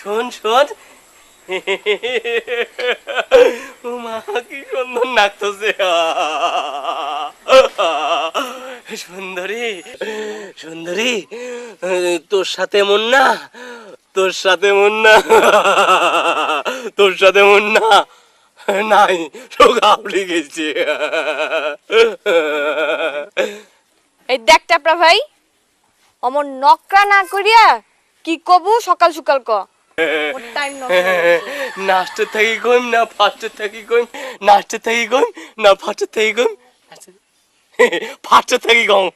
শোন শোন। ও মা কি সুন্দর নাচতেছে। সুন্দরী সুন্দরী, তোর সাথে মন না, তোর সাথে মন না, তোর সাথে মন না, নাই সোগা আপনি গেছে। এই দেখ টাপরা ভাই অমর নকরা না করিয়া কি কবু? সকাল সকাল ক। নাচতে থাকি কইম না ফাটতে থাকি কইম থাকি কইম না ফাটতে থাকি কইম ফাটতে থাকি কম।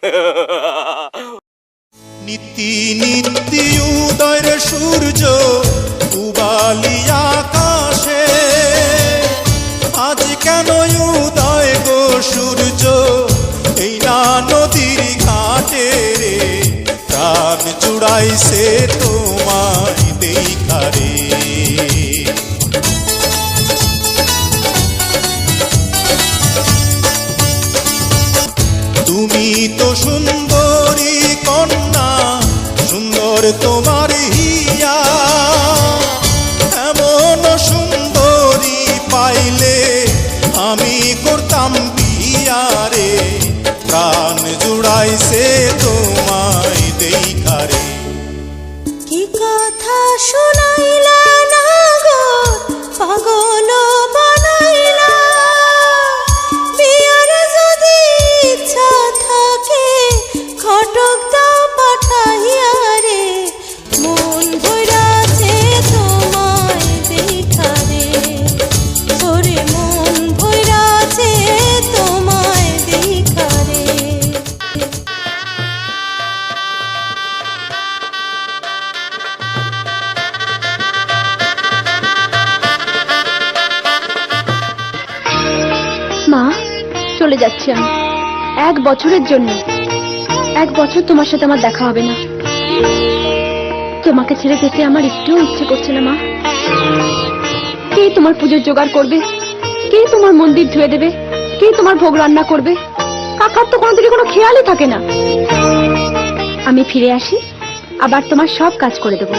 নীতি নীতি উদয়ের সূর্য উবালি আকাশে। আজ কেন উদয় গো সূর্য? এই না নদীর জুড়াইছে তোমায় দেখারে তুমি তো সুন্দরী কন্যা, সুন্দর তোমার হিয়া। এমন সুন্দরী পাইলে আমি করতাম বিয়ারে। প্রাণ জুড়াইছে তোমায় কথা চলে যাচ্ছি আমি এক বছরের জন্য। এক বছর তোমার সাথে আমার দেখা হবে না। তোমাকে ছেড়ে যেতে আমার একটুও ইচ্ছে করছে না, মা। কে তোমার পুজোর জোগাড় করবে? কে তোমার মন্দির ধুয়ে দেবে? কে তোমার ভোগ রান্না করবে? কাকার তো কোনো দিকে কোনো খেয়ালই থাকে না। আমি ফিরে আসি, আবার তোমার সব কাজ করে দেবো।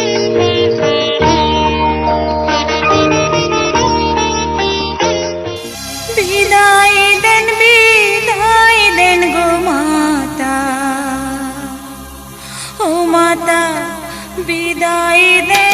বিদায় দেন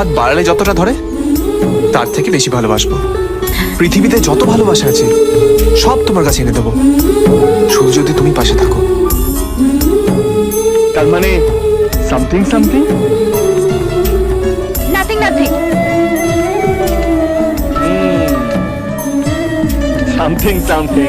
হাত বাড়ালে যতটা ধরে তার থেকে বেশি ভালোবাসবো। পৃথিবীতে যত ভালোবাসা আছে সব তোমার কাছে এনে দেবো। শুধু যদি তুমি পাশে থাকো। তার মানে something something nothing nothing something something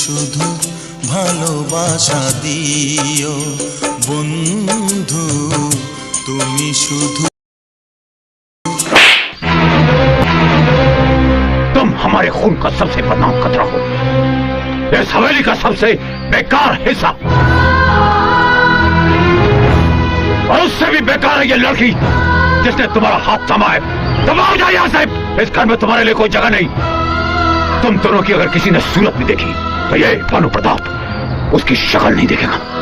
শুধু ভালোবাসা দিও বন্ধু তুমি শুধু तुम हमारे खून का सबसे बदनाम खतरा हो इस हवेली का सबसे बेकार हिस्सा और उससे भी बेकार है ये लड़की जिसने तुम्हारा हाथ थमा है दबाओ जाए यहाँ से इस घर में तुम्हारे लिए कोई जगह नहीं तुम दोनों की अगर किसी ने सूरत भी देखी तो ये भानु प्रताप उसकी शक्ल नहीं देखेगा।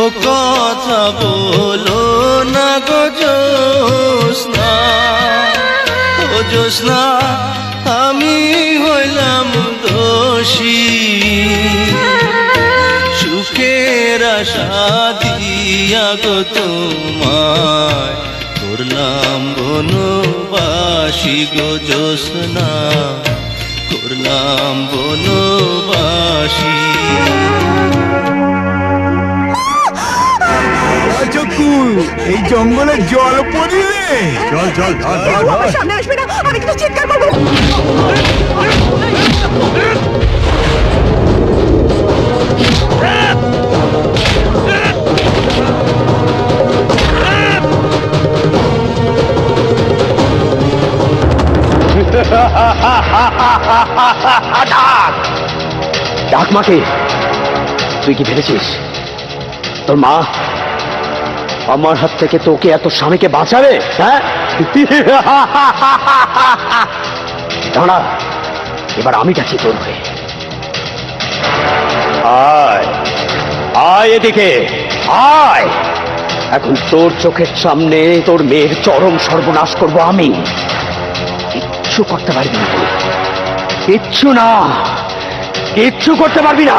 ও কথা বলো না গো জোসনা ও জোসনা আমি হইলাম দোষী। সুখের আশা দিয়া গো তোমায় করলাম বনবাসী গো জোসনা করলাম বনবাসী। চক্কু এই জঙ্গলে জল পড়িলে। চল চল ধর ধর সামনে আসবে না। আমি কিন্তু চিৎকার করব। ডাক মাকে তুই কি ভেবেছিস? তোর মা আমার হাত থেকে তোকে এত স্বামীকে বাঁচাবে? হ্যাঁ? দাঁড়া, এবার আমি যাচ্ছি তোর হয়ে আয় আয় এদিকে, আয়। এখন তোর চোখের সামনে তোর মেয়ের চরম সর্বনাশ করব আমি। কিচ্ছু করতে পারবি না। কিচ্ছু না। কিচ্ছু করতে পারবি না।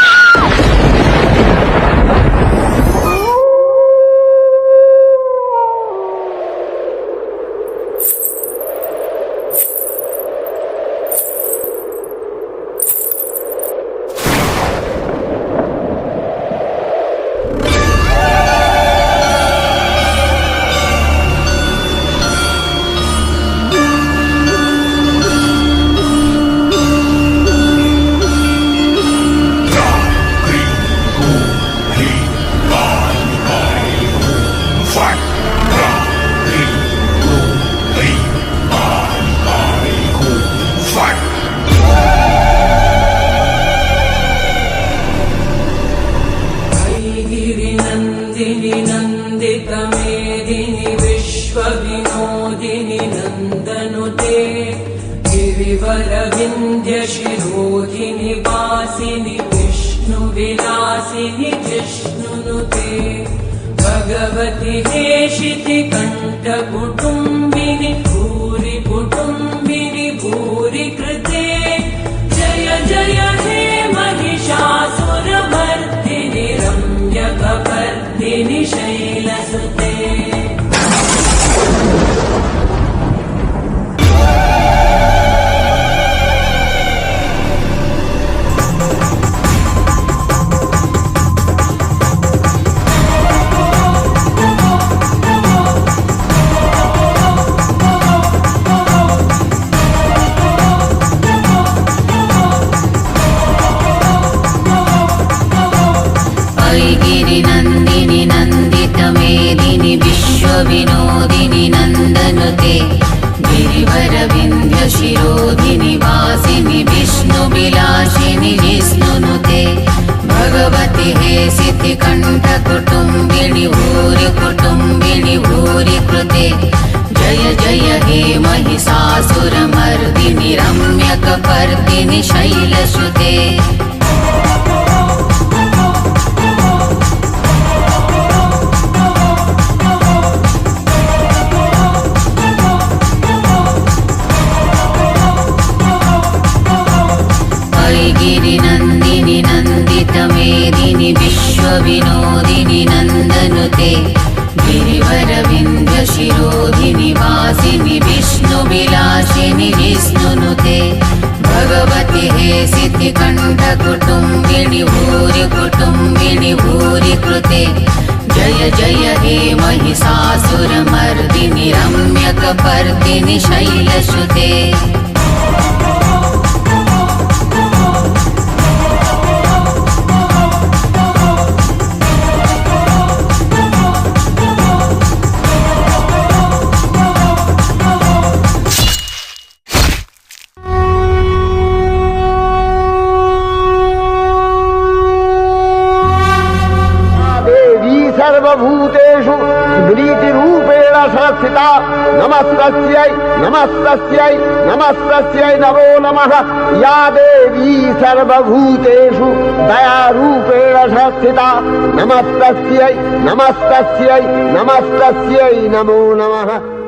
विष्णुविलासिनि जिष्णुनुते भगवति हेशिति कण्ठकुटुम्बिनि भूरि कुटुम्बिनि भूरि कृते। जय जय हे महिषासुरमर्दिनि रम्यकपर्दिनि शैलसुते गिरिनन्दिनि नन्दितमेदिनि विश्वविनोदिनि नन्दनुते गिरिवरविन्ध्यशिरोधिनि वासिनि विष्णुविलासिनि विष्णुनुते भगवति हे सिद्धिकण्ठकुटुम्बिनि भूरि कुटुम्बिनि भूरि कृते जय जय हे महिषासुरमर्दिनि रम्यकपर्दिनि शैलसुते జ్ఞానమేదిని విశ్వవినోదిని నందనుతే. గిరివరవింధ్య శిరోధిని వాసిని విష్ణువిలాసిని విష్ణునుతే. భగవతి హే సిద్ధికంఠ కుటుంబిణి భూరి కుటుంబిణి భూరి కృతే. జయ జయ హే మహిషాసురమర్దిని రమ్యకపర్దిని శైలసుతే सर्वभूतेषु स्मृतिरूपेण संस्थिता नमस्तस्यै नमस्तस्यै नमस्तस्यै नमो नमः या देवी सर्वभूतेषु दयारूपेण संस्थिता नमस्तस्यै नमस्तस्यै नमस्तस्यै नमो नमः